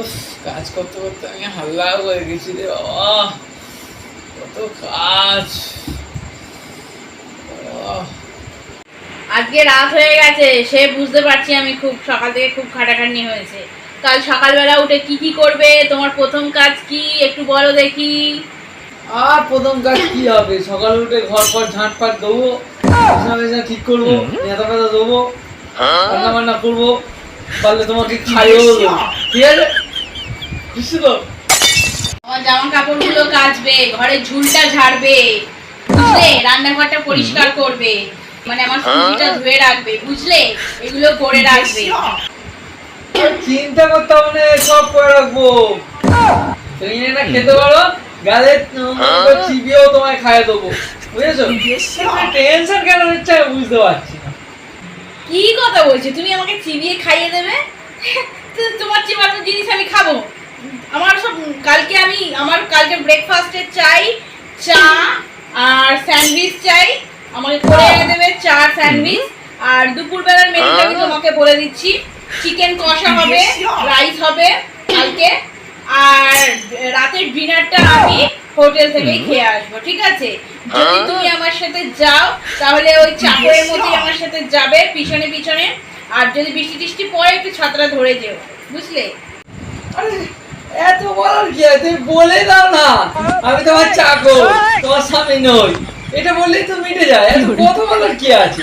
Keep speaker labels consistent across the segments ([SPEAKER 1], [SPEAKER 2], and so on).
[SPEAKER 1] উফ, কাজ করতে করতে আমি হাল্লা হয়ে গেছি রে বাবা কত কাজ।
[SPEAKER 2] আজকে রাত হয়ে গেছে সে বুঝতে পারছি আমি খুব সকাল থেকে খুব খাটাখাটনি হয়েছে। কাল সকালবেলা উঠে কি কি করবে? তোমার প্রথম কাজ কি? একটু বলো দেখি।
[SPEAKER 1] আর প্রথম কাজ কি হবে? সকালে উঠে ঘর পর ঝাঁট পাট দেবো বিছানা ঠিক করব নেতা ফেতা দেবো রান্না বান্না করব পারলে তোমাকে খাইয়েও দেবো। ঠিক আছে? খুশি তো
[SPEAKER 2] আমার জামা কাপড়গুলো কাচবে ঘরের ঝুলটা ঝাড়বে বুঝলে? রান্নাঘরটা পরিষ্কার করবে মানে আমার ধুয়ে রাখবে বুঝলে? এগুলো করে রাখবে।
[SPEAKER 1] চিন্তা করতে হবে না সব করে রাখব। তুমি এটা খেতে পারো গালে চিবিয়েও তোমায় খাইয়ে দেবো। বুঝেছ? টেনশন কেন হচ্ছে বুঝতে পারছি
[SPEAKER 2] কি কথা বলছো? তুমি আমাকে চিবিয়ে খাইয়ে দেবে? তোমার চিবানো জিনিস আমি খাব। আমার সব কালকে আমি আমার কালকে ব্রেকফাস্টে চাই চা আর স্যান্ডউইচ চাই। আমাকে করে এনে দেবে চা স্যান্ডউইচ আর দুপুরবেলার মেনুটা আমি তোমাকে বলে দিচ্ছি। চিকেন কষা হবে রাইস হবে কালকে। আর রাতের ডিনারটা আমি হোটেল থেকেই খেয়ে আসব ঠিক আছে? যদি তুমি আমার সাথে যাও তাহলে ওই চাকরের মধ্যেই আমার সাথে যাবে পিছনে পিছনে। আর যদি বৃষ্টি টিষ্টি পড়ে একটু ছাত্রা ধরে যেও বুঝলে?
[SPEAKER 1] আরে এত বলার কি? তুমি বলে দাও না। আমি তোমার চাকর, তোমার স্বামী নই। এটা বললেই তো মিটে যায়। এত কত বলার কি আছে?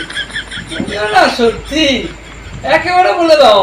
[SPEAKER 1] না, সত্যি। একেবারে বলে দাও।